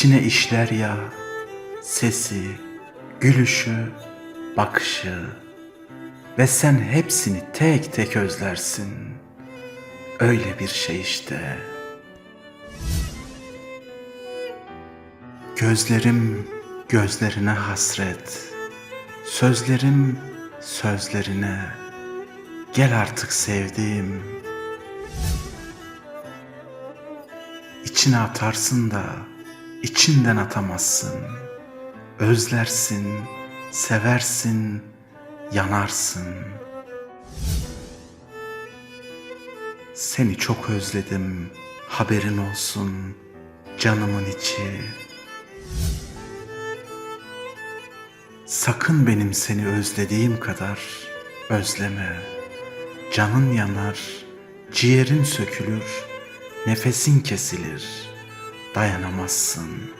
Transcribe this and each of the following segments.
içine işler ya sesi, gülüşü, bakışı ve sen hepsini tek tek özlersin. Öyle bir şey işte. Gözlerim gözlerine hasret. Sözlerim sözlerine. Gel artık sevdiğim. İçine atarsın da içinden atamazsın. Özlersin, seversin, yanarsın. Seni çok özledim, haberin olsun, canımın içi. Sakın benim seni özlediğim kadar özleme. Canın yanar, ciğerin sökülür, nefesin kesilir, dayanamazsın.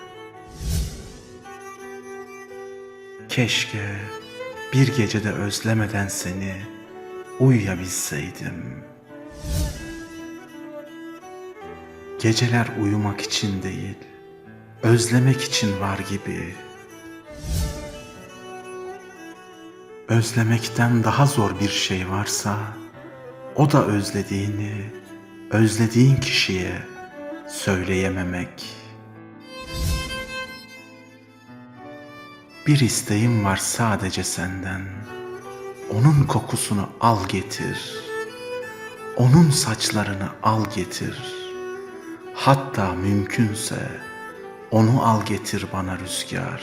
Keşke bir gecede özlemeden seni uyuyabilseydim. Geceler uyumak için değil, özlemek için var gibi. Özlemekten daha zor bir şey varsa, o da özlediğini, özlediğin kişiye söyleyememek. Bir isteğim var sadece senden. Onun kokusunu al getir. Onun saçlarını al getir. Hatta mümkünse onu al getir bana rüzgar.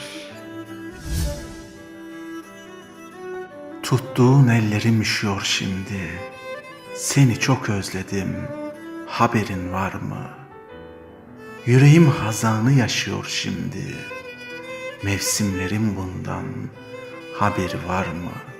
Tuttuğun ellerim üşüyor şimdi. Seni çok özledim. Haberin var mı? Yüreğim hazanı yaşıyor şimdi. Mevsimlerim bundan haberi var mı?''